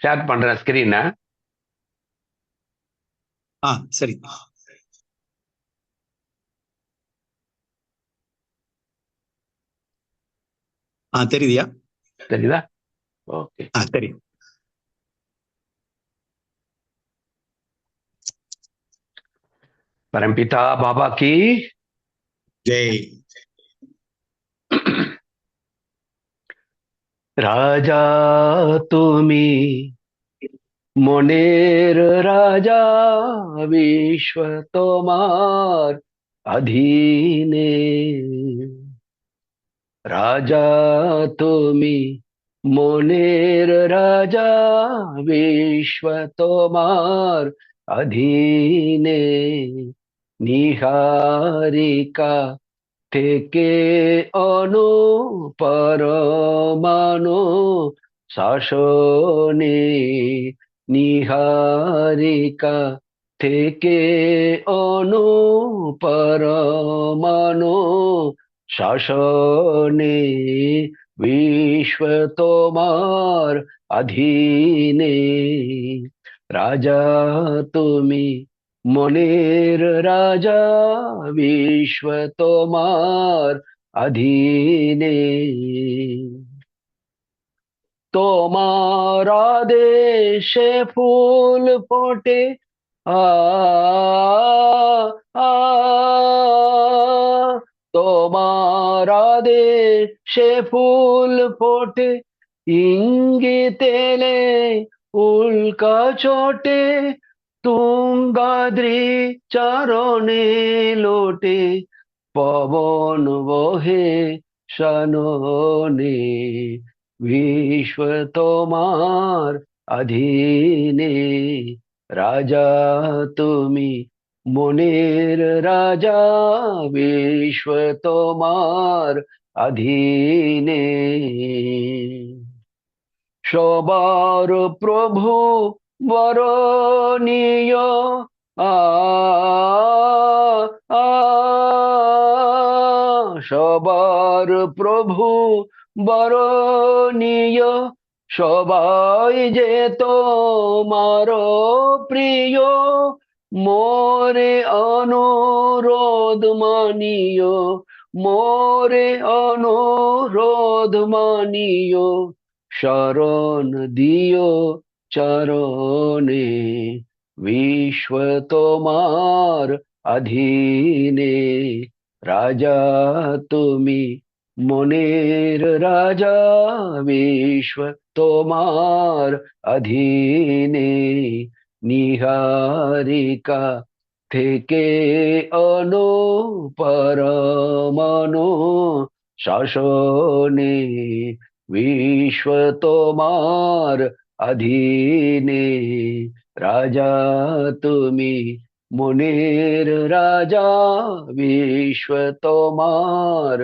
Share பண்ற screen ஆ சரி. ஆ தெரியுதியா? தெரியுதா? ஓகே. ஆ தெரியும் பரம்பிதா பாபா கி ஜெய் রাজা তুমি মনের রাজা বিশ্ব তোমার অধীনে রাজা তুমি মনের রাজা বিশ্ব তোমার অধীনে নিহারিকা থেকে অনু পরমাণু শাসনে নিহারিকা থেকে অনু পরমাণু শাসনে বিশ্ব তোমার অধীনে। রাজা তুমি মনের রাজা বিশ্ব তোমার অধীনে। তোমার দেশে ফুল ফোটে। আ তোমার দেশে ফুল ফোটে। ইঙ্গিতেলে উল্কা চোটে। তুঙ্গাদ্রি চরণে লোটে, পবন বহে সননে। বিশ্ব তোমার অধীনে, রাজা তুমি মনের রাজা বিশ্ব তোমার অধীনে। সবার প্রভু বরণীয় সবার প্রভু বরণীয়, সবাই যে তোমার প্রিয়, মোরে অনুরোধ মানিও, মোরে অনুরোধ মানিও, শরণ দিও চরণে বিশ্ব তোমার অধীনে রাজা তুমি মনের রাজা বিশ্ব তোমার অধীনে নিহারিকা থেকে অনু পরমাণু শাসনে বিশ্ব তোমার अधीने ராஜா துமி मुनीर ராஜா विश्व तोमार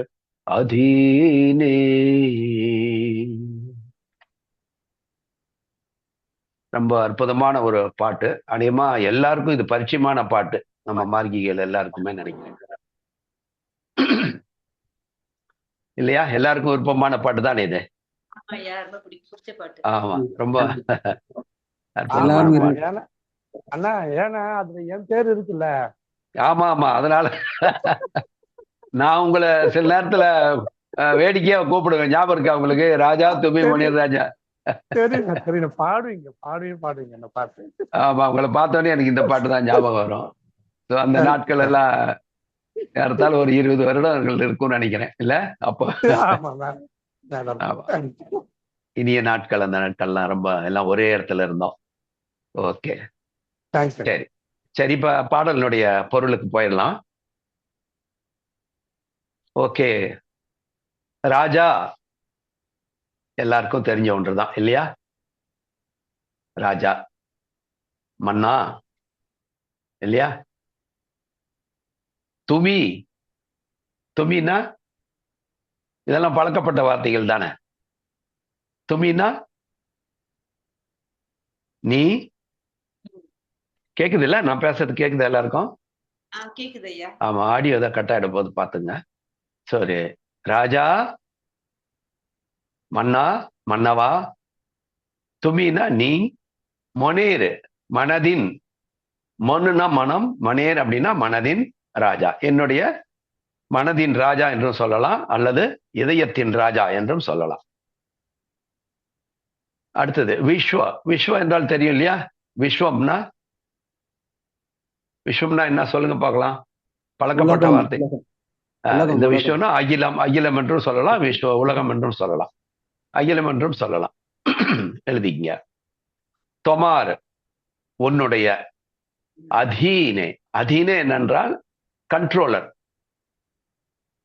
ரொம்ப அற்புதமான ஒரு பாட்டு. அநேகமா எல்லாருக்கும் இது பரிச்சயமான பாட்டு. நம்ம மார்கிகள் எல்லாருக்குமே நினைக்கிறேன். இல்லையா? எல்லாருக்கும் விருப்பமான பாட்டு தானே இது? ஆமா ரொம்ப அண்ணா ஏன்னா அதுல என் பேர் இருக்குல்ல. ஆமா ஆமா அதனால நான் உங்களை சில நேரத்துல வேடிக்கையா கூப்பிடுவேன். ஞாபகம் இருக்கா உங்களுக்கு? ராஜா துபி மணியர் ராஜா. பாடுவீங்க பாடுவீங்க பாடுவீங்க என்ன பாட்டு ஆமா உங்களை பார்த்தோன்னே எனக்கு இந்த பாட்டு தான் ஞாபகம் வரும். அந்த நாட்கள் எல்லாம் ஏறத்தாழ ஒரு இருபது வருடங்கள் இருக்கும்னு நினைக்கிறேன். இல்ல? அப்போ. இனிய நாட்கள் அந்த நாட்கள்லாம் ரொம்ப எல்லாம் ஒரே இடத்துல இருந்தோம். ஓகே. சரி. சரி இப்ப பாடலினுடைய பொருளுக்கு போயிடலாம். ஓகே. ராஜா எல்லாருக்கும் தெரிஞ்ச ஒன்றுதான் இல்லையா? ராஜா. மன்னா இல்லையா? துமி. துமினா இதெல்லாம் பழக்கப்பட்ட வார்த்தைகள் தானே. துமினா நீ? கேக்குது இல்ல நான் பேசுறது கேக்குது எல்லாருக்கும்? ஆமா ஆடியோ தான் கட் ஆயிடும் போது பாத்துங்க. சரி ராஜா? மன்னா? மன்னவா? துமினா நீ? மொனேரு மனதின். மொன்னுனா மனம் மனேர் அப்படின்னா மனதின் ராஜா. என்னுடைய மனதின் ராஜா என்றும் சொல்லலாம் அல்லது இதயத்தின் ராஜா என்றும் சொல்லலாம். அடுத்தது விஸ்வ. விஸ்வ என்றால் தெரியும் இல்லையா? விஸ்வம்னா? விஸ்வம்னா என்ன? சொல்லுங்க பார்க்கலாம். பழக்கப்பட்ட வார்த்தை. இந்த. விஸ்வம்னா அகிலம். அகிலம் என்றும் சொல்லலாம் விஸ்வ உலகம் என்றும் சொல்லலாம். அகிலம் என்றும் சொல்லலாம். எழுதிங்க தொமார் உன்னுடைய அதீனே. அதீனே என்னென்றால் கண்ட்ரோலர்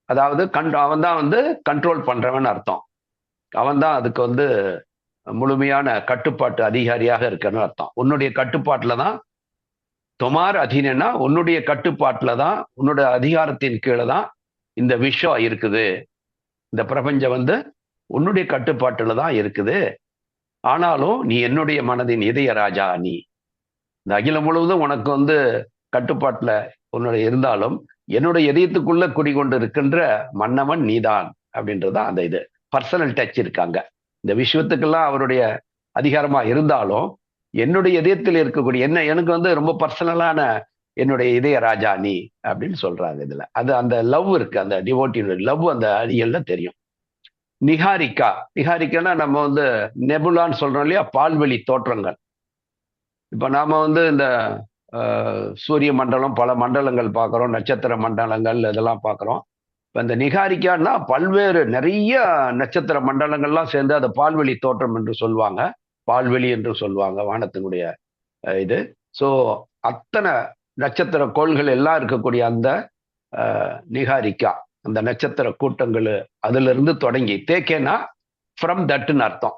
அதாவது கண் அவன் தான் வந்து கண்ட்ரோல் பண்றவன் அர்த்தம். அவன் தான் அதுக்கு வந்து முழுமையான கட்டுப்பாட்டு அதிகாரியாக இருக்கன்னு அர்த்தம். உன்னுடைய கட்டுப்பாட்டில் தான் தொமார் அதீனா உன்னுடைய கட்டுப்பாட்டில் தான் உன்னுடைய அதிகாரத்தின் கீழே தான் இந்த விஷயம் இருக்குது. இந்த பிரபஞ்சம் வந்து உன்னுடைய கட்டுப்பாட்டில் தான் இருக்குது. ஆனாலும் நீ என்னுடைய மனதின் இதய ராஜா நீ. இந்த அகிலம் முழுவதும் உனக்கு வந்து கட்டுப்பாட்டில் உன்னுடைய இருந்தாலும் என்னுடைய இதயத்துக்குள்ள குடிகொண்டு இருக்கின்ற மன்னவன் நீதான் அப்படின்றது அந்த இது. பர்சனல் டச் இருக்காங்க. இந்த விஷயத்துக்கெல்லாம் அவருடைய அதிகாரமா இருந்தாலும் என்னுடைய இதயத்தில் இருக்கக்கூடிய என்ன எனக்கு வந்து ரொம்ப பர்சனலான என்னுடைய இதய ராஜா நீ அப்படின்னு சொல்றாங்க இதுல. அது அந்த லவ் இருக்கு அந்த டிவோட்டியோட லவ் அந்த அடியல்ல தெரியும். நிகாரிக்கா நிகாரிக்கானா நம்ம வந்து நெபுலான்னு சொல்றோம் இல்லையா? பால்வெளி தோற்றங்கள். இப்ப நாம வந்து இந்த சூரிய மண்டலம் பல மண்டலங்கள் பார்க்குறோம் நட்சத்திர மண்டலங்கள் இதெல்லாம் பார்க்குறோம். இப்போ இந்த நிகாரிக்கான்னா பல்வேறு நிறைய நட்சத்திர மண்டலங்கள்லாம் சேர்ந்து அது பால்வெளி தோற்றம் என்று சொல்லுவாங்க. பால்வெளி என்று சொல்லுவாங்க வானத்தினுடைய இது. ஸோ அத்தனை நட்சத்திர கோள்கள் எல்லாம் இருக்கக்கூடிய அந்த நிகாரிக்கா அந்த நட்சத்திர கூட்டங்கள் அதிலிருந்து தொடங்கி தேக்கேனா ஃப்ரம் தட்டுன்னு அர்த்தம்.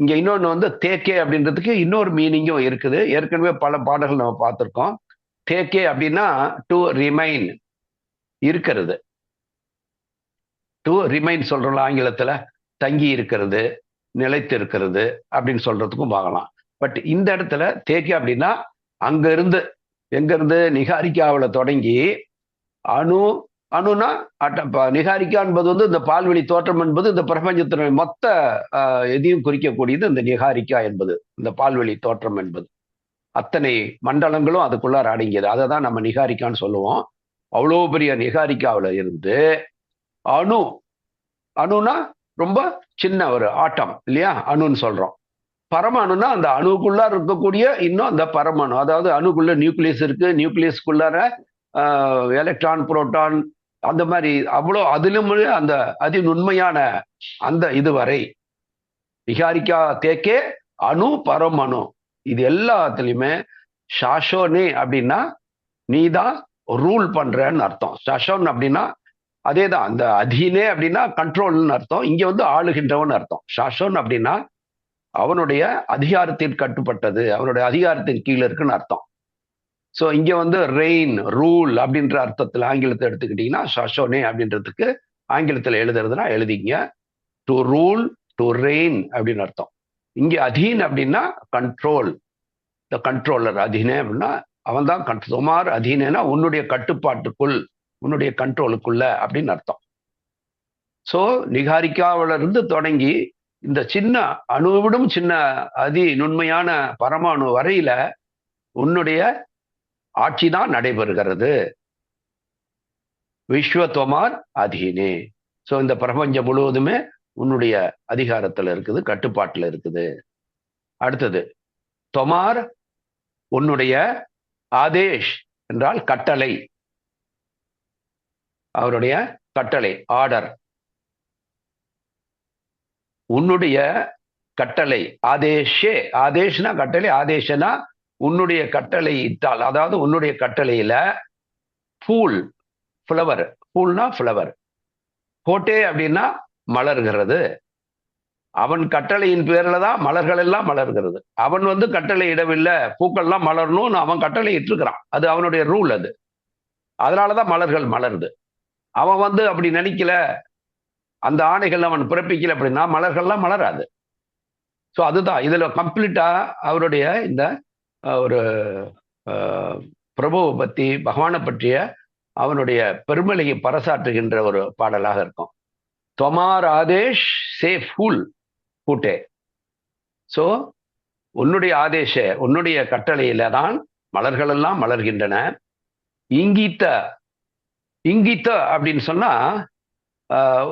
இங்க இன்னொன்று வந்து தேக்கே அப்படின்றதுக்கு இன்னொரு மீனிங்கும் இருக்குது. ஏற்கனவே பல பாடல்கள் நம்ம பார்த்துருக்கோம். தேக்கே அப்படின்னா டு ரிமைன் இருக்கிறது. டு ரிமைன் சொல்றோம்ல ஆங்கிலத்துல. தங்கி இருக்கிறது நிலைத்து இருக்கிறது அப்படின்னு சொல்றதுக்கும் பார்க்கலாம். பட் இந்த இடத்துல தேக்கே அப்படின்னா அங்க இருந்து எங்க நிகாரிக்காவில் தொடங்கி அணு அணுனா அட்ட நிகாரிக்கா என்பது வந்து இந்த பால்வெளி தோற்றம் என்பது இந்த பிரபஞ்சத்தினுடைய மொத்த எதையும் குறிக்கக்கூடியது இந்த நிகாரிக்கா என்பது இந்த பால்வெளி தோற்றம் என்பது. அத்தனை மண்டலங்களும் அதுக்குள்ளார அடங்கியது. அதை தான் நம்ம நிகாரிக்கான்னு சொல்லுவோம். அவ்வளோ பெரிய நிகாரிக்காவில் இருந்து அணு அணுனா ரொம்ப சின்ன ஒரு ஆட்டம் இல்லையா? அணுன்னு சொல்கிறோம் பரமாணுனா அந்த அணுக்குள்ளார இருக்கக்கூடிய இன்னும் அந்த பரமாணு. அதாவது அணுக்குள்ள நியூக்ளியஸ் இருக்கு. நியூக்ளியஸ்க்குள்ளார எலக்ட்ரான் புரோட்டான் அந்த மாதிரி அவ்வளோ அதிலும் அந்த அதி நுண்மையான அந்த இதுவரை விகாரிக்கா தேக்கே அணு பரமணு. இது எல்லாத்துலயுமே ஷாஷோனே அப்படின்னா நீ தான் ரூல் பண்றன்னு அர்த்தம். ஷாஷோன் அப்படின்னா அதே தான் அந்த அதீனே அப்படின்னா கண்ட்ரோல்னு அர்த்தம். இங்க வந்து ஆளுகின்றவன் அர்த்தம். ஷாஷோன் அப்படின்னா அவனுடைய அதிகாரத்தின் கட்டுப்பட்டது அவனுடைய அதிகாரத்தின் கீழே இருக்குன்னு அர்த்தம். ஸோ இங்கே வந்து ரெயின் ரூல் அப்படின்ற அர்த்தத்தில் ஆங்கிலத்தை எடுத்துக்கிட்டீங்கன்னா ஷாஷோனே அப்படின்றதுக்கு ஆங்கிலத்தில் எழுதுறதுனா எழுதிங்க. டு ரூல் டு ரெயின் அப்படின்னு அர்த்தம். இங்கே அதீன் அப்படின்னா கண்ட்ரோல் த கண்ட்ரோலர் அதீனே அப்படின்னா அவன் தான் கண் சுமார் அதீனேனா உன்னுடைய கட்டுப்பாட்டுக்குள் உன்னுடைய கண்ட்ரோலுக்குள்ள அப்படின்னு அர்த்தம். ஸோ நிகாரிக்காவிலிருந்து தொடங்கி இந்த சின்ன அணுவிடும் சின்ன அதி நுண்மையான பரமாணு வரையில உன்னுடைய ஆட்சி தான் நடைபெறுகிறது. விஸ்வத்வமார் அதீனே. ஸோ இந்த பிரபஞ்சம் முழுவதுமே உன்னுடைய அதிகாரத்தில் இருக்குது கட்டுப்பாட்டில் இருக்குது. அடுத்தது தொமார் உன்னுடைய ஆதேஷ் என்றால் கட்டளை. அவருடைய கட்டளை ஆர்டர் உன்னுடைய கட்டளை ஆதேஷே ஆதேஷ்னா கட்டளை ஆதேஷனா உன்னுடைய கட்டளை இட்டால் அதாவது உன்னுடைய கட்டளையில பூல் ஃப்ளவர் பூல்னா ஃப்ளவர் கோட்டே அப்படின்னா மலர்கிறது. அவன் கட்டளையின் பேர்ல தான் மலர்கள் எல்லாம் மலர்கிறது. அவன் வந்து கட்டளை இடவில்லை. பூக்கள்லாம் மலரணும்னு அவன் கட்டளை இட்டுருக்கிறான். அது அவனுடைய ரூல் அது. அதனாலதான் மலர்கள் மலருது. அவன் வந்து அப்படி நினைக்கல. அந்த ஆணைகள் அவன் பிறப்பிக்கல அப்படின்னா மலர்கள்லாம் மலராது. ஸோ அதுதான். இதுல கம்ப்ளீட்டா அவருடைய இந்த ஒரு பிரபுவை பற்றி பகவானை பற்றிய அவனுடைய பெருமலையை பறைசாற்றுகின்ற ஒரு பாடலாக இருக்கும். தொமார் ஆதேஷ் சே ஃபுல் கூட்டே ஸோ உன்னுடைய ஆதேச உன்னுடைய கட்டளையில தான் மலர்களெல்லாம் மலர்கின்றன. இங்கித்த இங்கித்த அப்படின்னு சொன்னா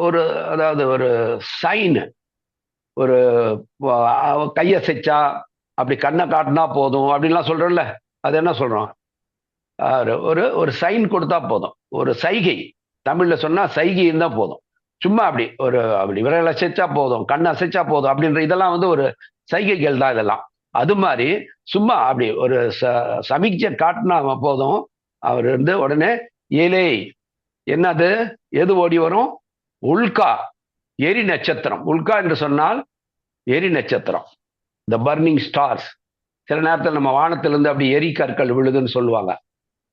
ஒரு அதாவது ஒரு சைன் ஒரு கையசைச்சா அப்படி கண்ணை காட்டினா போதும் அப்படின்லாம் சொல்கிறோம்ல அது என்ன சொல்கிறோம் ஒரு- ஒரு சைன் கொடுத்தா போதும். ஒரு சைகை. தமிழில் சொன்னால் சைகை தான் போதும். சும்மா அப்படி ஒரு அப்படி விரல் அசைச்சா போதும் கண் அசைச்சா போதும் அப்படின்ற இதெல்லாம் வந்து ஒரு சைகைகள் தான் இதெல்லாம். அது மாதிரி சும்மா அப்படி ஒரு ச சமிக்ஜை காட்டினா போதும். அவர் வந்து உடனே ஏலே என்னது? எது ஓடி வரும்? உல்கா எரி நட்சத்திரம். உல்கா என்று சொன்னால் எரி நட்சத்திரம். த பர்னிங் ஸ்டார்ஸ் சில நேரத்தில் நம்ம வானத்திலேருந்து அப்படி எரி கற்கள் விழுதுன்னு சொல்லுவாங்க.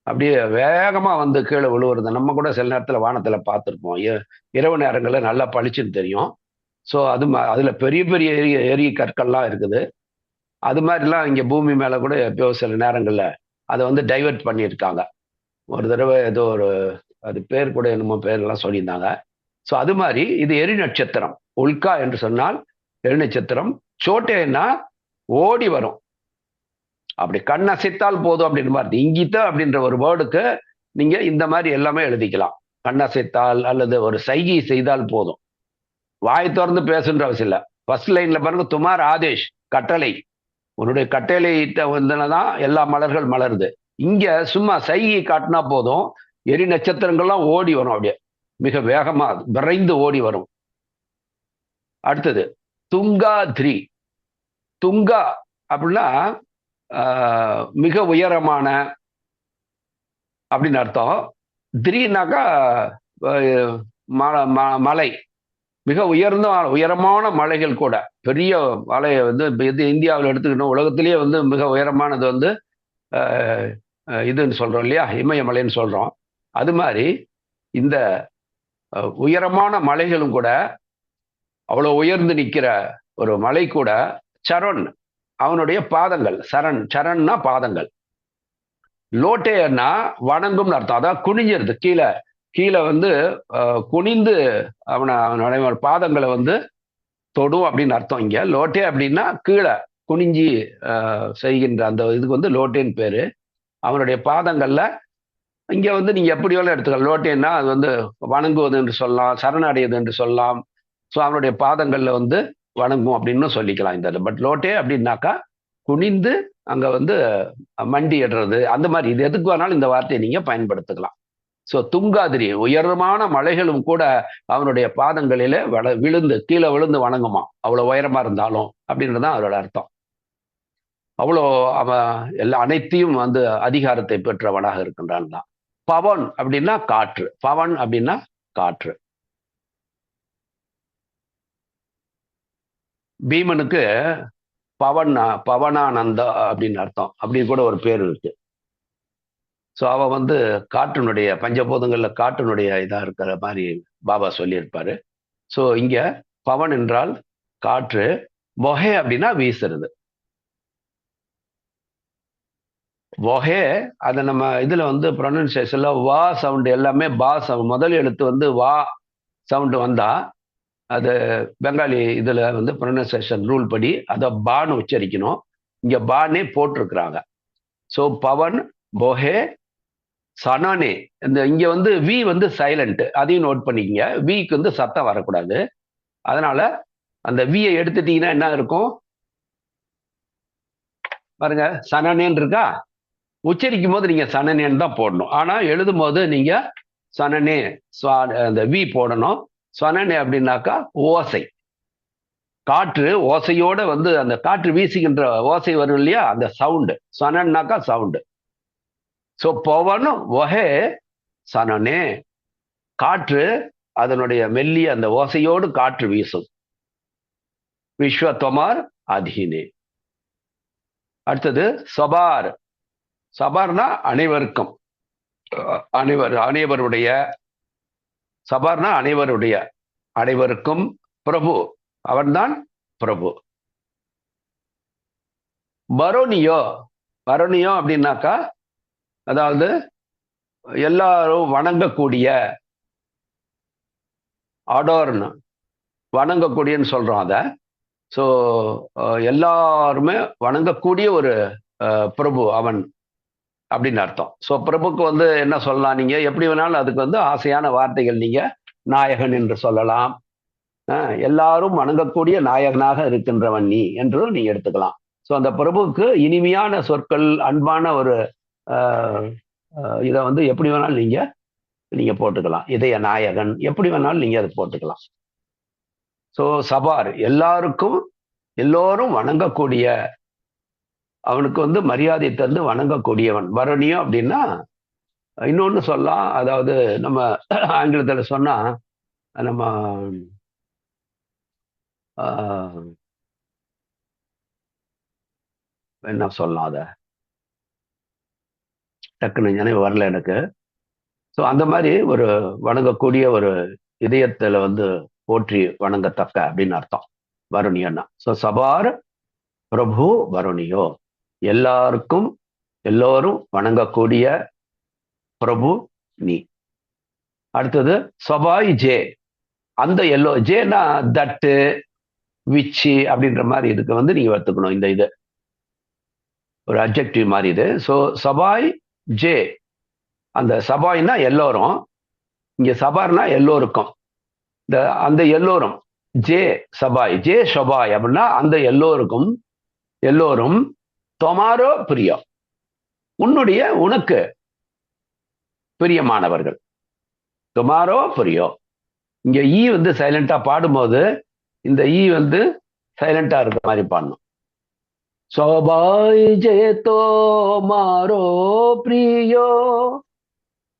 அப்படியே வேகமாக வந்து கீழே விழுவுறது. நம்ம கூட சில நேரத்தில் வானத்தில் பார்த்துருப்போம். இ- இரவு நேரங்களில் நல்லா பளிச்சுன்னு தெரியும். ஸோ அது ம- அதில் பெரிய பெரிய எரி எரி கற்கள்லாம் இருக்குது. அது மாதிரிலாம் இங்கே பூமி மேலே கூட எப்பயோ சில நேரங்களில் அதை வந்து டைவர்ட் பண்ணியிருக்காங்க. ஒரு தடவை ஏதோ ஒரு அது பேர் கூட என்னமோ பேர்லாம் சொல்லியிருந்தாங்க. ஸோ அது மாதிரி இது எரி நட்சத்திரம். உல்கா என்று சொன்னால் எரி நட்சத்திரம். சோட்டேன்னா ஓடி வரும். அப்படி கண் அசைத்தால் போதும் அப்படின்னு மாதிரி இங்கித்த அப்படின்ற ஒரு வேர்டுக்கு நீங்க இந்த மாதிரி எல்லாமே எழுதிக்கலாம். கண் அசைத்தால் அல்லது ஒரு சைகை செய்தால் போதும். வாய் திறந்து பேசுன்ற அவசியம் இல்லை. ஃபர்ஸ்ட் லைன்ல பாருங்க துமார் ஆதேஷ் கட்டளை. உன்னுடைய கட்டளையிட்ட வந்தனதான் எல்லா மலர்கள் மலருது. இங்க சும்மா சைகை காட்டினா போதும். எரி நட்சத்திரங்கள்லாம் ஓடி வரும் அப்படியே. மிக வேகமா விரைந்து ஓடி வரும். அடுத்தது துங்கா த்ரீ துங்கா அப்படின்னா மிக உயரமான அப்படின்னு அர்த்தம். திரீனாக்கா ம- மலை மிக உயர்ந்த உயரமான மலைகள் கூட பெரிய மலையை வந்து இது இந்தியாவில் எடுத்துக்கணும் உலகத்திலேயே வந்து மிக உயரமானது வந்து இதுன்னு சொல்கிறோம் இல்லையா? இமயமலைன்னு சொல்கிறோம் அது மாதிரி இந்த உயரமான மலைகளும் கூட அவ்வளோ உயர்ந்து நிற்கிற ஒரு மலை கூட சரண் அவனுடைய பாதங்கள். சரண் சரண்னா பாதங்கள். லோட்டேன்னா வணங்கும்னு அர்த்தம். அதான் குனிஞ்சிருது. கீழே கீழே வந்து குனிந்து அவனை அவனுடைய பாதங்களை வந்து தொடும் அப்படின்னு அர்த்தம் இங்க. லோட்டே அப்படின்னா கீழே குனிஞ்சி செய்கின்ற அந்த இதுக்கு வந்து லோட்டேன்னு பேரு. அவனுடைய பாதங்கள்ல இங்க வந்து நீங்க எப்படி வேணாலும் எடுத்துக்கலாம். லோட்டேன்னா அது வந்து வணங்குவது என்று சொல்லலாம் சரணடையது என்று சொல்லலாம். ஸோ அவனுடைய பாதங்கள்ல வந்து வணங்கும் அப்படின்னு சொல்லிக்கலாம் இந்த பட் லோட்டே அப்படின்னாக்கா குனிந்து அங்க வந்து மண்டி இடுறது அந்த மாதிரி. இது எதுக்கு வேணாலும் இந்த வார்த்தையை நீங்க பயன்படுத்திக்கலாம். ஸோ துங்காதிரி உயரமான மலைகளும் கூட அவனுடைய பாதங்களிலே வள விழுந்து கீழே விழுந்து வணங்குமா? அவ்வளோ உயரமா இருந்தாலும் அப்படின்றது தான் அவரோட அர்த்தம். அவ்வளோ அவன் எல்லா அனைத்தையும் வந்து அதிகாரத்தை பெற்றவனாக இருக்கின்றான் தான். பவன் அப்படின்னா காற்று. பவன் அப்படின்னா காற்று. பீமனுக்கு பவன் பவனானந்தா அப்படின்னு அர்த்தம். அப்படின்னு கூட ஒரு பேர் இருக்கு. ஸோ அவ வந்து காற்றினுடைய பஞ்சபூதங்கள்ல காற்றினுடைய இதாக இருக்கிற மாதிரி பாபா சொல்லியிருப்பாரு. ஸோ இங்க பவன் என்றால் காற்று பொஹே அப்படின்னா வீசுறது. பொஹே அதை நம்ம இதுல வந்து ப்ரொனன்சியேஷன்ல வா சவுண்டு எல்லாமே பா சவுண்ட் முதல் எழுத்து வந்து வா சவுண்டு வந்தா அது பெங்காலி இதில் வந்து ப்ரொனன்சேஷன் ரூல் படி அதை பான்னு உச்சரிக்கணும். இங்கே பானே போட்டிருக்கிறாங்க. ஸோ பவன் பொஹே சனானே இந்த இங்கே வந்து வி வந்து சைலண்ட் அதையும் நோட் பண்ணிக்கங்க. விக்கு வந்து சத்தம் வரக்கூடாது. அதனால அந்த வியை எடுத்துட்டீங்கன்னா என்ன இருக்கும்? பாருங்க சனனேன்னு இருக்கா? உச்சரிக்கும் போது நீங்க சனனேன்னு தான் போடணும். ஆனா எழுதும் போது நீங்க சனனே சுவா- அந்த வி போடணும். சொனனே அப்படின்னாக்கா ஓசை. காற்று ஓசையோட வந்து அந்த காற்று வீசுகின்ற ஓசை வரும் இல்லையா? அந்த சவுண்டு சனன்னாக்கா சவுண்டு ஸோ பவன் ஒஹே சனனே. காற்று அதனுடைய மெல்லிய அந்த ஓசையோடு காற்று வீசும். விஸ்வத்தொமார் அதீனே. அடுத்தது சபார். சபார்னா அனைவருக்கும். அனைவர் அனைவருடைய சபார்னா அனைவருடைய அனைவருக்கும் பிரபு. அவன்தான் பிரபு. பரோனியோ. பரோனியோ அப்படின்னாக்கா அதாவது எல்லாரும் வணங்கக்கூடிய அடோர்னு. வணங்கக்கூடியன்னு சொல்கிறோம் அதை. ஸோ எல்லாருமே வணங்கக்கூடிய ஒரு அஹ், பிரபு அவன். அப்படின்னு அர்த்தம். ஸோ பிரபுக்கு வந்து என்ன சொல்லலாம் நீங்க? எப்படி வேணாலும் அதுக்கு வந்து ஆசையான வார்த்தைகள் நீங்கள் நாயகன் என்று சொல்லலாம். எல்லாரும் வணங்கக்கூடிய நாயகனாக இருக்கின்றவன் நீ என்றும் நீங்கள் எடுத்துக்கலாம். ஸோ அந்த பிரபுவுக்கு இனிமையான சொற்கள் அன்பான ஒரு இதை வந்து எப்படி வேணாலும் நீங்கள் நீங்கள் போட்டுக்கலாம். இதய நாயகன் எப்படி வேணாலும் நீங்கள் அதை போட்டுக்கலாம். ஸோ சபார் எல்லாருக்கும் எல்லோரும் வணங்கக்கூடிய அவனுக்கு வந்து மரியாதை தந்து வணங்கக்கூடியவன். வரணியம் அப்படின்னா இன்னொன்னு சொல்லலாம். அதாவது நம்ம ஆங்கிலத்தில் சொன்னா நம்ம ஆஹ், என்ன சொல்லலாம் அதை. டக்குன்னு நினைவு வரல எனக்கு. ஸோ அந்த மாதிரி ஒரு வணங்கக்கூடிய ஒரு இதயத்துல வந்து போற்றி வணங்கத்தக்க அப்படின்னு அர்த்தம். வருணியன்னா ஸோ சபார் பிரபு வருணியோ எல்லாருக்கும் எல்லோரும் வணங்கக்கூடிய பிரபு நீ. அடுத்தது சபாய் ஜே. அந்த எல்லோ ஜேனா தட்டு விச்சு அப்படின்ற மாதிரி இதுக்கு வந்து நீங்க வத்துக்கணும் இந்த இது. ஒரு அப்ஜெக்டிவ் மாதிரி இது. ஸோ சபாய் ஜே. அந்த சபாய்னா எல்லோரும் இங்க சபார்னா எல்லோருக்கும். இந்த அந்த எல்லோரும் ஜே சபாய் ஜே ஷபாய் அப்படின்னா அந்த எல்லோருக்கும் எல்லோரும் தொமாரோ பிரியம் உன்னுடைய உனக்கு பிரியமானவர்கள். தொமாரோ பிரியம் இங்க ஈ வந்து சைலண்டா பாடும்போது இந்த ஈ வந்து சைலண்டா இருக்க மாதிரி பாடணும். சோபாய் ஜே தோமாரோ பிரியோ?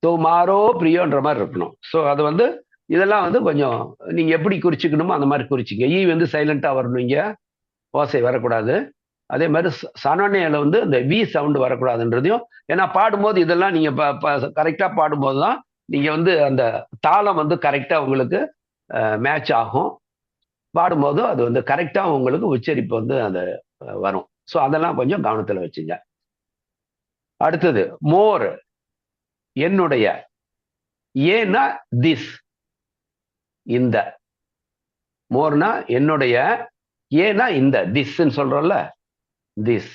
தோமாரோ பிரியோன்ற மாதிரி இருக்கணும். ஸோ அது வந்து இதெல்லாம் வந்து கொஞ்சம் நீங்க எப்படி குறிச்சுக்கணுமோ அந்த மாதிரி குறிச்சிங்க ஈ e வந்து சைலண்டா வரணும் இங்க. ஓசை வரக்கூடாது. அதே மாதிரி சனனையில வந்து இந்த வி சவுண்டு வரக்கூடாதுன்றதையும் ஏன்னா பாடும்போது இதெல்லாம் நீங்கள் கரெக்டாக பாடும்போது தான் நீங்கள் வந்து அந்த தாளம் வந்து கரெக்டாக உங்களுக்கு மேட்ச் ஆகும். பாடும்போது அது வந்து கரெக்டாக உங்களுக்கு உச்சரிப்பு வந்து அது வரும். ஸோ அதெல்லாம் கொஞ்சம் கவனத்தில் வச்சுங்க. அடுத்தது மோர். என்னுடைய. ஏன்னா திஸ் இந்த. மோர்னா என்னுடைய. ஏன்னா இந்த. திஸ்ன்னு சொல்றோம்ல. திஸ்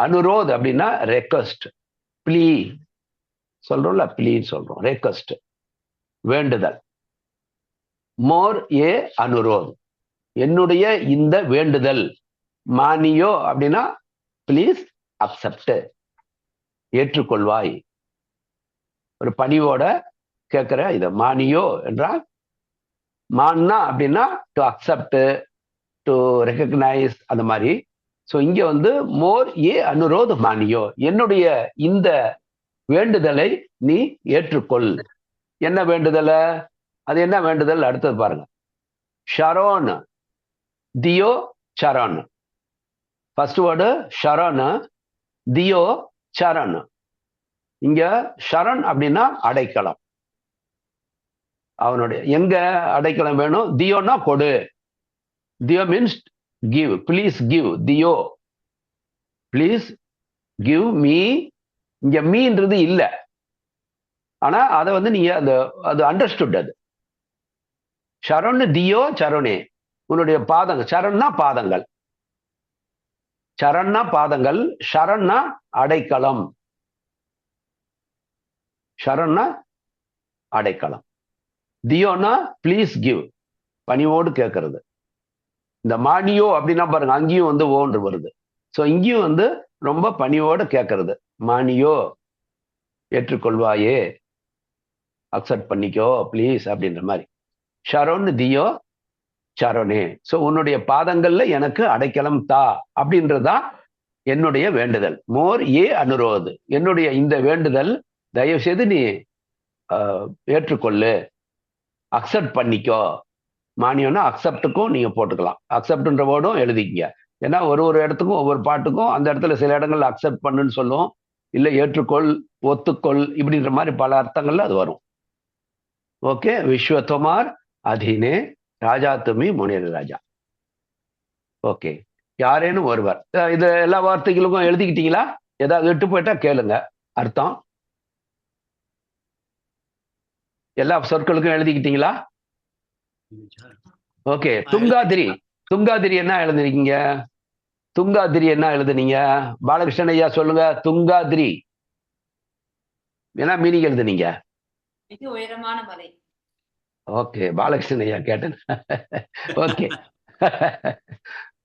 அனுரோத் அப்படின்னா ரெக்வஸ்ட் ப்ளீ சொல்றோம்ல ப்ளீன்னு சொல்றோம். ரெக்வஸ்ட் வேண்டுதல். மோர் ஏ அனுரோத். என்னுடைய இந்த வேண்டுதல். மானியோ அப்படின்னா ப்ளீஸ் அக்செப்ட் ஏற்றுக்கொள்வாய். ஒரு பணிவோட கேட்குற இத மானியோ என்றால் மான்னா அப்படின்னா டு அக்செப்ட் டு ரெக்கக்னைஸ் அந்த மாதிரி ஸோ இங்க வந்து மோர் ஏ அனுரோத மானியோ என்னுடைய இந்த வேண்டுதலை நீ ஏற்றுக்கொள். என்ன வேண்டுதலை? அது என்ன வேண்டுதல்? அடுத்தது பாருங்க. ஷரோன். தியோ சரண். ஃபர்ஸ்ட் வேர்டு ஷரண் தியோ சரண். இங்க ஷரண் அப்படின்னா அடைக்கலம். அவனுடைய எங்க அடைக்கலம் வேணும்? தியோன்னா கொடு. தியோ மீன்ஸ் கிவ் ப்ளீஸ் கிவ் தியோ ப்ளீஸ் கிவ் மீ இங்க மீன்றது இல்ல. ஆனா அதை வந்து நீங்க அந்த அது அண்டர்ஸ்டுட் அது. சரண் தியோ சரணே உன்னுடைய பாதங்கள் சரண்னா பாதங்கள். சரண்னா பாதங்கள் ஷரண்னா அடைக்கலம். ஷரண்னா அடைக்கலம். தியோனா ப்ளீஸ் கிவ் பணிவோடு கேட்கறது இந்த மானியோ அப்படின்னா பாருங்க அங்கேயும் வந்து ஓன்று வருது. ஸோ இங்கேயும் வந்து ரொம்ப பணிவோடு கேட்கறது. மானியோ ஏற்றுக்கொள்வாயே அக்செப்ட் பண்ணிக்கோ ப்ளீஸ் அப்படின்ற மாதிரி. ஷரோன்னு தியோ சரோனே ஸோ உன்னுடைய பாதங்கள்ல எனக்கு அடைக்கலம் தா அப்படின்றதான் என்னுடைய வேண்டுதல். மோர் ஏ அனுரோது. என்னுடைய இந்த வேண்டுதல் தயவு செய்து நீ ஏற்றுக்கொள்ளு. அக்செப்ட் பண்ணிக்கோ. மானியம்னா அக்செப்டுக்கும் நீங்கள் போட்டுக்கலாம். அக்செப்ட்ன்ற வேர்டும் எழுதிக்கிங்க. ஏன்னா ஒரு ஒரு இடத்துக்கும் ஒவ்வொரு பாட்டுக்கும் அந்த இடத்துல சில இடங்கள்ல அக்செப்ட் பண்ணுன்னு சொல்லுவோம். இல்லை ஏற்றுக்கொள் ஒத்துக்கொள் இப்படின்ற மாதிரி பல அர்த்தங்கள்ல அது வரும். ஓகே? விஸ்வகுமார் அதீனே ராஜா துமி முனியர் ராஜா. ஓகே. யாரேனும் ஒருவர். இது எல்லா வார்த்தைகளுக்கும் எழுதிக்கிட்டீங்களா? ஏதாவது விட்டு போயிட்டா கேளுங்க. அர்த்தம்? எல்லா சொற்களுக்கும் எழுதிக்கிட்டீங்களா? ஓகே துங்காதிரி. துங்காதிரி என்ன எழுதுறீங்க துங்காதிரி என்ன எழுதுனீங்க? பாலகிருஷ்ணன் ஐயா சொல்லுங்க. துங்காதிரி. என்ன மீனிங் எழுதுனீங்க? உயரமான மலை ஓகே பாலகிருஷ்ணன் ஐயா கேட்டேன். ஓகே.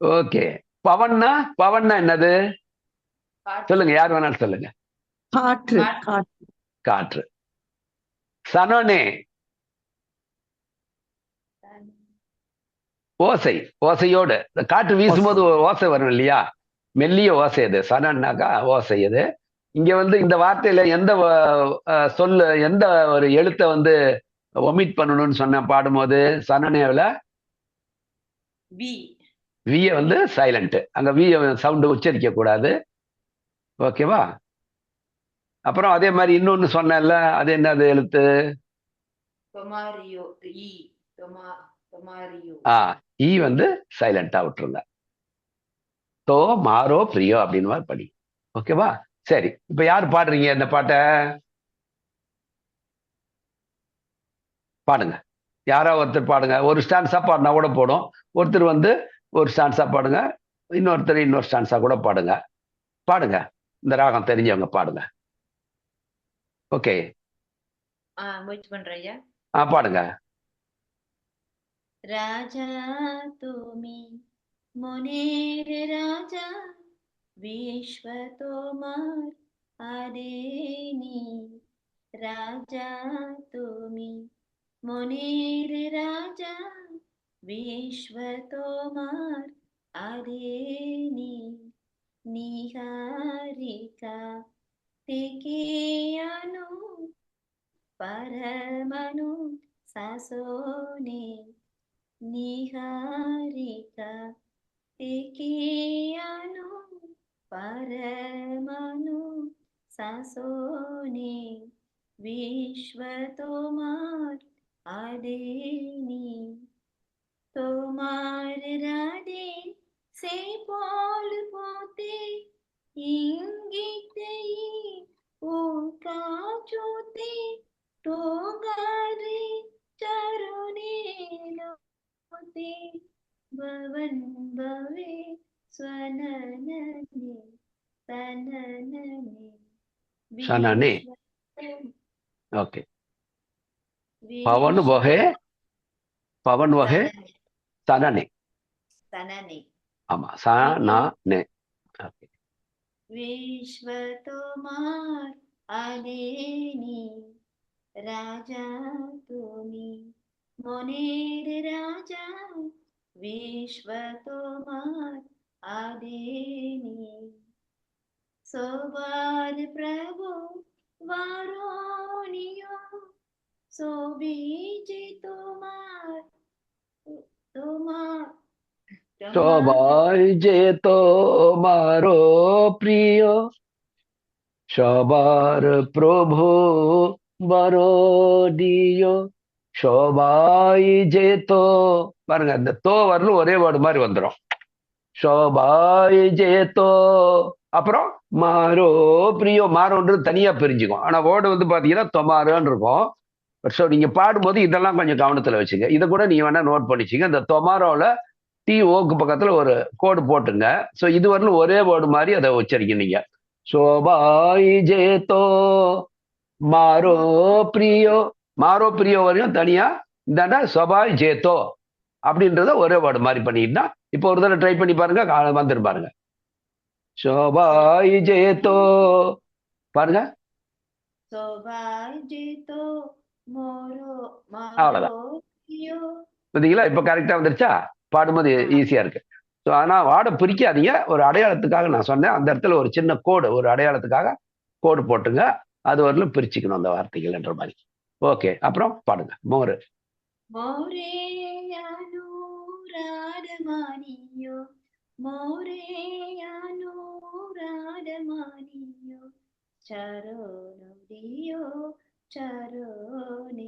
ஓகே. பவன்னா? பவன்னா என்னது? சொல்லுங்க யார் வேணாலும் சொல்லுங்க. காற்று. காற்று. சனனே. ஓசை ஓசையோடு. இந்த காற்று வீசும்போது ஓசை. வரும் இல்லையா? மெல்லிய ஓசை அது. சனன்னாக்கா ஓசை அது. இங்க வந்து இந்த வார்த்தையில எந்த சொல்லு எந்த ஒரு எழுத்தை வந்து ஒமிட் பண்ணணும்னு சொன்ன பாடும்போது சனனேவில் வி விய வந்து சைலண்ட் அங்க விய சவுண்டு உச்சரிக்க கூடாது. ஓகேவா அப்புறம் அதே மாதிரி இன்னொன்னு சொன்னேன்ல அது என்னது எழுத்து? தொமாரியோ ஆ. ஈ வந்து சைலண்டா விட்டுருங்க. தோ மாரோ பிரியோ அப்படின்னு மாதிரி படி ஓகேவா சரி. இப்ப யார் பாடுறீங்க இந்த பாட்டை? பாடுங்க. யாரோ ஒருத்தர் பாடுங்க. ஒரு ஸ்டான்ஸா பாடினா கூட போடும். ஒருத்தர் வந்து ஒரு ஸ்டான்ஸா பாடுங்க. இன்னொருத்தர் இன்னொரு ஸ்டான்ஸா கூட பாடுங்க. பாடுங்க. இந்த ராகம் தெரிஞ்சவங்க பாடுங்க. ஓகே முயற்சி பண்றேன் ஆ பாடுங்க. রাজা তুমি মনের রাজা বিশ্ব তোমার আরেনি রাজা তুমি মনের রাজা বিশ্ব তোমার আরেনি নিহারিকা থেকে আনো, পরমাণু শাসনে। निहारिका तिकियानु परमनु विश्व तोमार आदेनी। तोमार राधे, से पाल पोते इंगिते उका चोते तो गारे चरुनेलो होते भवन भवे स्वनने तनने सनने ओके पवन वहे पवन वहे सनने सनने अमा சா நா நே ஓகே विश्व राजा तुमी মনের রাজা বিশ্ব তোমার আদেনি। সবার প্রভু বারণীয় সবিজে তোমার তোমার সবাই যে তোমারো প্রিয়, সবার প্রভু বরদিயோ ஷோபாயி ஜெயத்தோ பாருங்க அந்த தோ வரல ஒரே வேர்டு மாதிரி வந்துடும் ஷோபாயி ஜெயத்தோ அப்புறம் மாரோ பிரியோ மாரோன்றது தனியா பிரிஞ்சுக்கும். ஆனா வேர்டு வந்து பாத்தீங்கன்னா தொமாருன்னு இருக்கும் ஸோ நீங்க பாடும்போது இதெல்லாம் கொஞ்சம் கவனத்துல வச்சுங்க. இதை கூட நீங்க வேணா நோட் பண்ணிச்சுங்க. இந்த தொமாரோல டி ஓக்கு பக்கத்துல ஒரு கோடு போட்டுங்க. ஸோ இது வரலும் ஒரே வேர்டு மாதிரி அதை உச்சரிக்கணுங்க ஷோபாய் ஜேதோ மாரோ பிரியோ மாறோ பிரியோ வரையும் தனியா இந்தாண்டா சபாய் ஜேத்தோ அப்படின்றத ஒரே வேர்டு மாதிரி பண்ணிட்டா இப்போ ஒரு தடவை ட்ரை பண்ணி பாருங்க வந்துரு பாருங்க. சோபாய் ஜேத்தோ. பாருங்க. அவ்வளோதான் பார்த்தீங்களா இப்போ கரெக்டாக வந்துருச்சா? பாடும்போது ஈஸியா இருக்கு. ஸோ ஆனால் வாடை பிரிக்காதீங்க. ஒரு அடையாளத்துக்காக நான் சொன்னேன். அந்த இடத்துல ஒரு சின்ன கோடு ஒரு அடையாளத்துக்காக கோடு போட்டுங்க. அது வரலும் பிரிச்சுக்கணும் அந்த வார்த்தைகள்ன்ற மாதிரி. ஓகே அப்புறம் பாடுங்க. மோரு.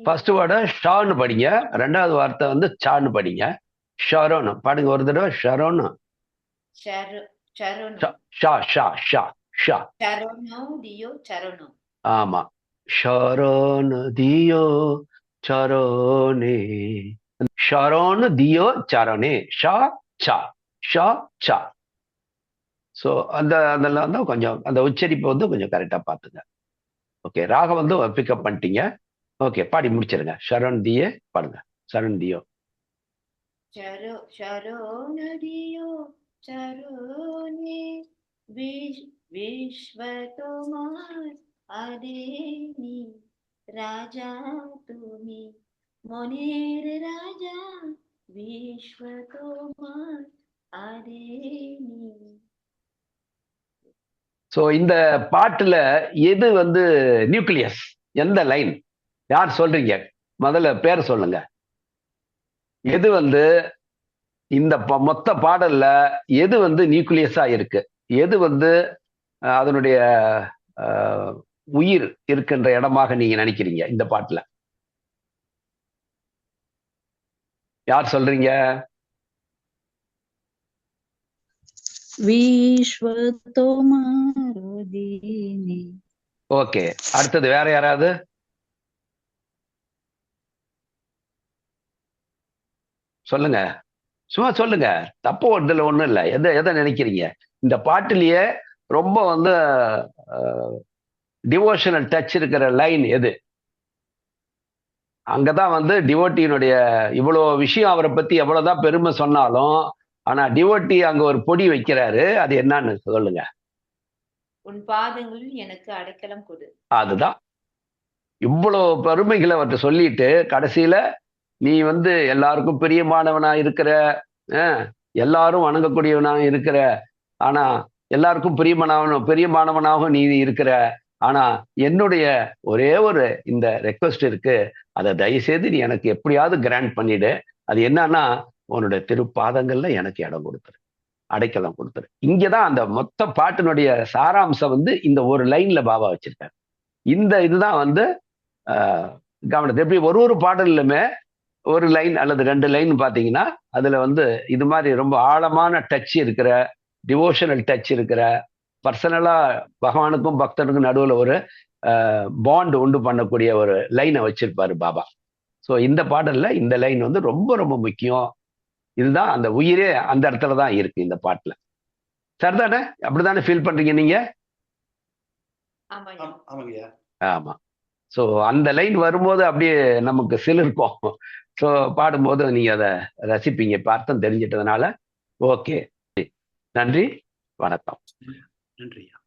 ஃபர்ஸ்ட் வார்டு ஷான்னு படிங்க. ரெண்டாவது வார்த்தை வந்து சான்னு படிங்க. ஷரோனு. பாடுங்க ஒரு தடவை. ஷரோனு. ஷா ஷா ஷா ஷா. ஆமா. চরণ দিও চরণ ஆமா ஷரோன்னு தியோ சரோனே ஷரோனு தியோ சரோனே ஷா சா ஷா சா ஸோ அந்த அதெல்லாம் வந்து கொஞ்சம் அந்த உச்சரிப்பை வந்து கொஞ்சம் கரெக்டாக பார்த்துங்க ஓகே ராகம் வந்து பிக்கப் பண்ணிட்டீங்க ஓகே பாடி முடிச்சிருங்க ஷரண் தியே பாடுங்க சரண் தியோ चरो আরে নি রাজা তুমি মনের রাজা বিশ্ব তোমার আরে নি ஸோ இந்த பாட்டுல எது வந்து நியூக்ளியஸ்? எந்த லைன்? யார் சொல்றீங்க? முதல்ல பேர் சொல்லுங்க. எது வந்து இந்த மொத்த பாடல்ல எது வந்து நியூக்ளியஸா இருக்கு? எது வந்து அதனுடைய உயிர் இருக்கின்ற இடமாக நீங்க நினைக்கிறீங்க இந்த பாட்டுல. யார் சொல்றீங்க? ஓகே அடுத்தது வேற யாராவது? சொல்லுங்க. சும்மா சொல்லுங்க. தப்பு இதுல ஒண்ணும் இல்லை. எதை எதை நினைக்கிறீங்க? இந்த பாட்டிலேயே ரொம்ப வந்து டிவோஷனல் டச் இருக்கிற லைன் எது? அங்கதான் வந்து டிவோட்டியினுடைய இவ்வளோ விஷயம் அவரை பத்தி எவ்வளவுதான் பெருமை சொன்னாலும் ஆனா டிவோட்டி அங்க ஒரு பொடி வைக்கிறாரு அது என்னன்னு சொல்லுங்க. உன் பாதங்களில் எனக்கு அடைக்கலம் கொடு. அதுதான். இவ்வளோ பெருமைகளை அவர்கிட்ட சொல்லிட்டு கடைசியில நீ வந்து எல்லாருக்கும் பிரியமானவனா இருக்கிற அஹ், எல்லாரும் வணங்கக்கூடியவனா இருக்கிற ஆனா எல்லாருக்கும் பிரியமானவன் பிரியமானவனாகவும் நீ இருக்கிற ஆனா என்னுடைய ஒரே ஒரு இந்த ரெக்வஸ்ட் இருக்கு. அதை தயவுசெய்து நீ எனக்கு எப்படியாவது கிராண்ட் பண்ணிடு. அது என்னன்னா உன்னுடைய திருப்பாதங்கள்ல எனக்கு இடம் கொடுத்துரு. அடைக்கலம் கொடுத்துரு. இங்கதான் அந்த மொத்த பாட்டினுடைய சாராம்சம் வந்து இந்த ஒரு லைன்ல பாபா வச்சிருக்காரு. இந்த இதுதான் வந்து கவனத்தை. எப்படி ஒரு ஒரு பாடல்லுமே ஒரு லைன் அல்லது ரெண்டு லைன் பார்த்தீங்கன்னா அதுல வந்து இது மாதிரி ரொம்ப ஆழமான டச் இருக்கிற டிவோஷனல் டச் இருக்கிற பர்சனலா பகவானுக்கும் பக்தனுக்கும் நடுவில் ஒரு பாண்ட் உண்டு பண்ணக்கூடிய ஒரு லைனை வச்சிருப்பாரு பாபா. ஸோ இந்த பாடல்ல இந்த லைன் வந்து ரொம்ப ரொம்ப முக்கியம். இதுதான் அந்த உயிரே அந்த இடத்துல தான் இருக்கு இந்த பாட்டுல. சரிதானே? அப்படிதானே ஃபீல் பண்றீங்க நீங்க? ஆமா ஸோ அந்த லைன் வரும்போது அப்படியே நமக்கு சிலிர்க்கும் ஸோ பாடும்போது நீங்க அதை ரசிப்பீங்க. இப்ப அர்த்தம் தெரிஞ்சிட்டதுனால. ஓகே நன்றி. வணக்கம். en ría.